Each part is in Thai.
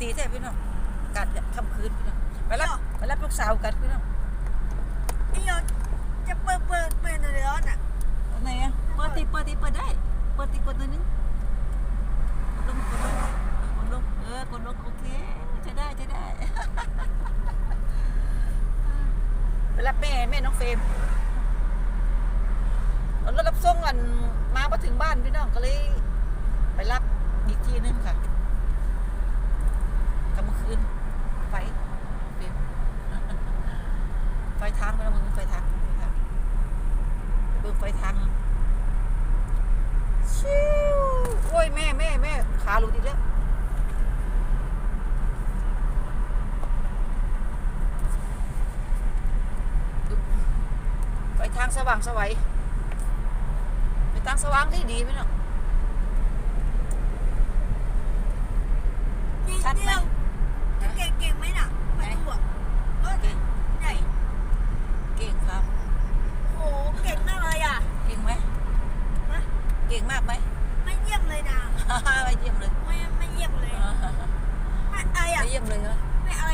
ตีแท้พี่น้องกัดค่ำคืนพี่น้องไปรับไปรับลูกสาวกัดพี่น้องไอ้ยอนจะเปิดเปิดเปิดในร้อนอะอันไหนอะเปิดตีเปิดตีเปิดได้เปิดตีกดตัวนึงกดลงกดลงกดลงเออกดลงโอเคใช้ได้ใช้ได้ไปรับแม่แม่น้องเฟรมรถรับส่งกันมาพอถึงบ้านพี่น้องก็เลยไปรับอีกทีนึงค่ะกำลังคืนไฟเฟรม ไฟ ทางไปแล้วมึงไฟทางไฟทางเบิ่งไฟทางชิวโอ้ยแม่แม่แม่ขาหลุดอีกแล้วไฟทางสว่างสวัยไฟทางสว่างที่ดีไหมเนาะ ไม่เยี่ยมเลยนะ ไม่เยี่ยมเลยไม่ไม่เยี่ยมเลย ไม่ไออะไม่เยี่ยมเลยเหรอไม่ไอ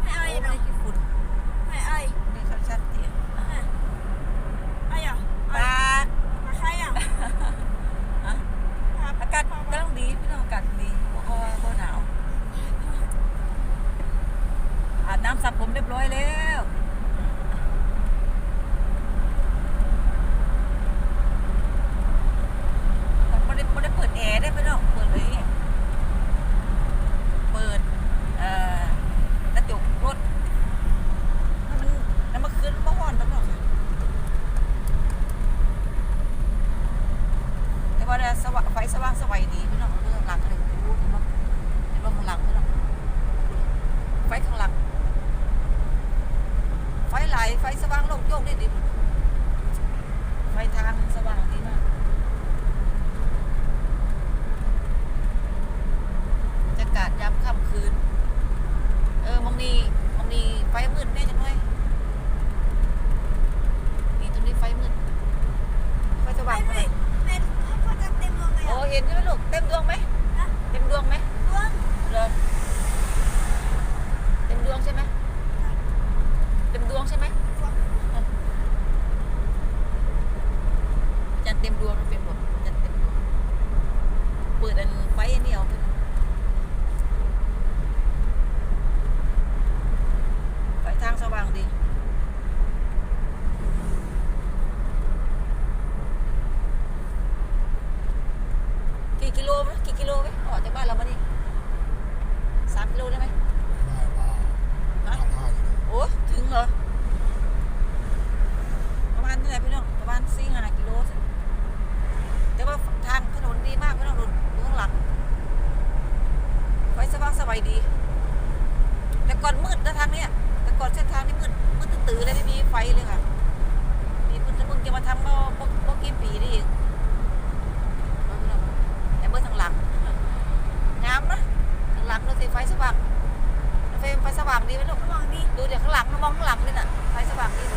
ไม่ไอเนาะไม่ฝุ่ไม่ไอไม่ชัดเจนไออะปาอากาศำลัดีพี่น้องอากาศดีก็ก็หนาวอาบน้ำสระผมเรียบร้อยแล้ว ว่าไสว่างไฟสว่างสวัยดีพี่น้องเรื่องหลังเลยพูดเห็นว่าเห็นว่าข้างหลังพี่น้องไฟข้างหลังไฟไหลไฟสว่างโล่งโยกได้ดีหมด ย็นใช่ไหมลูก เต็มดวงไหมเต็มดวงไหมดวงเลยเต็มดวงใช่ไหมเต็มดวงใช่ไหมจันเต็มดวงเป็นบอกจันเต็มดวงเปิดอัน โลไหมกี่กิโลไหมออกจากบ้านเรามานี่สามกิโลได้ไหมได้ว่าฮะทำท่าม่โอ้ถึงเหรอ ประมาณเท่าไหร่พี่น้อง ประมาณสี่ห้ากิโล แต่ว่าทางถนนดีมากพี่น้องดูดูข้างหลัง ไว้สว่างสบายดี แต่ก่อนมืดนะทางเนี้ย แต่ก่อนเส้นทางนี้มืดมืดตื้อเลยไม่มีไฟเลยค่ะ ไฟสว่างเฟไฟสว่างดีไหมลูกสว่างดีดูเดี๋ยวข้างหลังมองข้างหลังดิน่ะไฟสว่างดีดู